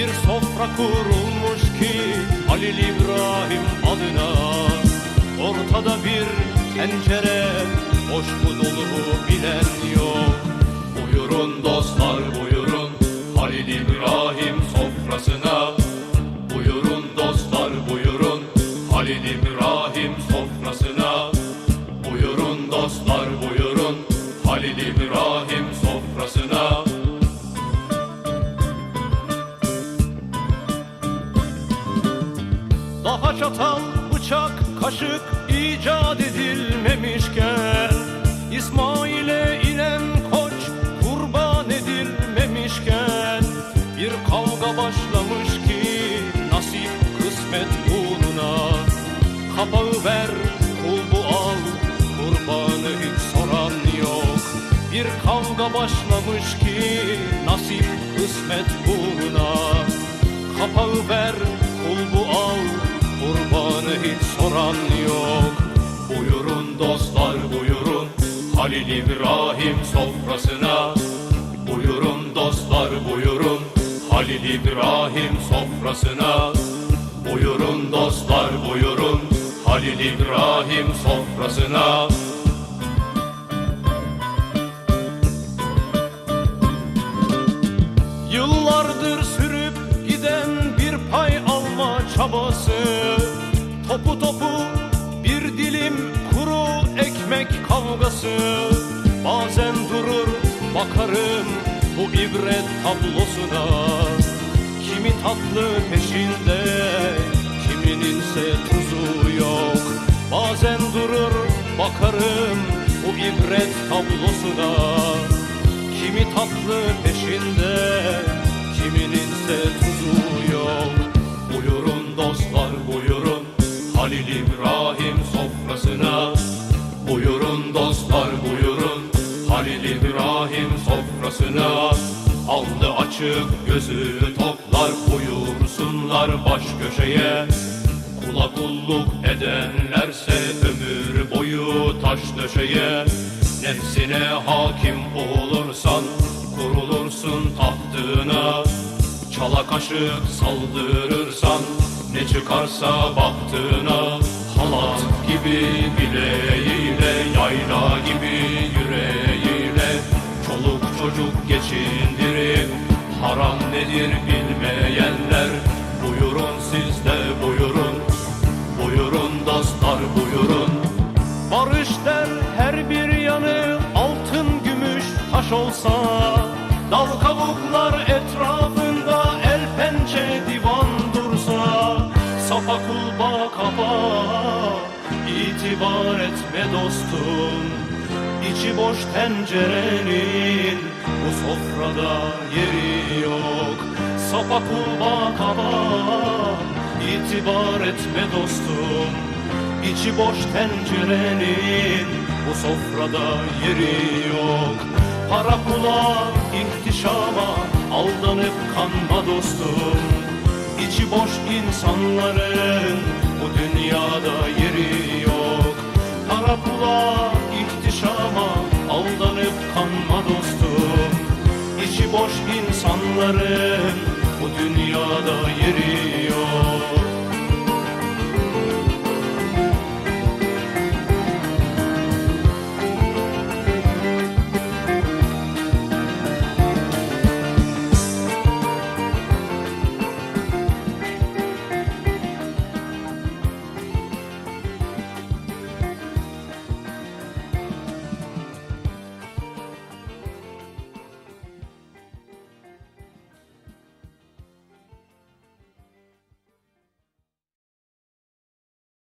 Bir sofra kurulmuş ki Halil İbrahim adına. Ortada bir tencere boş mu dolu bilen yok. Buyurun dostlar buyurun Halil İbrahim sofrasına. Buyurun dostlar buyurun Halil İbrahim sofrasına. Buyurun dostlar buyurun Halil İbrahim çatal, bıçak, kaşık icat edilmemişken İsmail'e inen koç kurban edilmemişken Bir kavga başlamış ki nasip kısmet uğruna Kapağı ver, kul bu al, kurbanı hiç soran yok. Bir kavga başlamış ki nasip kısmet uğruna soran yok. Buyurun dostlar buyurun, Halil İbrahim sofrasına. Buyurun dostlar buyurun, Halil İbrahim sofrasına. Buyurun dostlar buyurun, Halil İbrahim sofrasına. Yıllardır sürüp giden bir pay alma çabası Topu topu kavgası Bazen durur bakarım bu ibret tablosuna. Kimi tatlı peşinde kimininse tuzu yok. Bazen durur bakarım bu ibret tablosuna. Kimi tatlı peşinde, kimininse tuzu yok. Sofrasına. Aldı açık gözü toplar buyursunlar baş köşeye. Kula kulluk edenlerse ömür boyu taş döşeye Nefsine hakim olursan kurulursun tahtına Çala kaşık saldırırsan ne çıkarsa baktığına Halat gibi bileğiyle yayla gibi çocuk geçindirip haram nedir bilmeyenler Buyurun siz de buyurun. Buyurun dostlar buyurun. Barış der her bir yanı altın gümüş taş olsa. Dal kavuklar etrafında el pençe divan dursa. Safa kulba kaba itibar etme dostum. İçi boş tencerenin sofrada yeri yok. Sapa kulba kaba itibar etme dostum. İçi boş tencerenin bu sofrada yeri yok. Para pula ihtişama aldanıp kanma dostum. İçi boş insanların bu dünyada yeri yok. Para pula ihtişama aldanıp kanma insanların bu dünyada yeri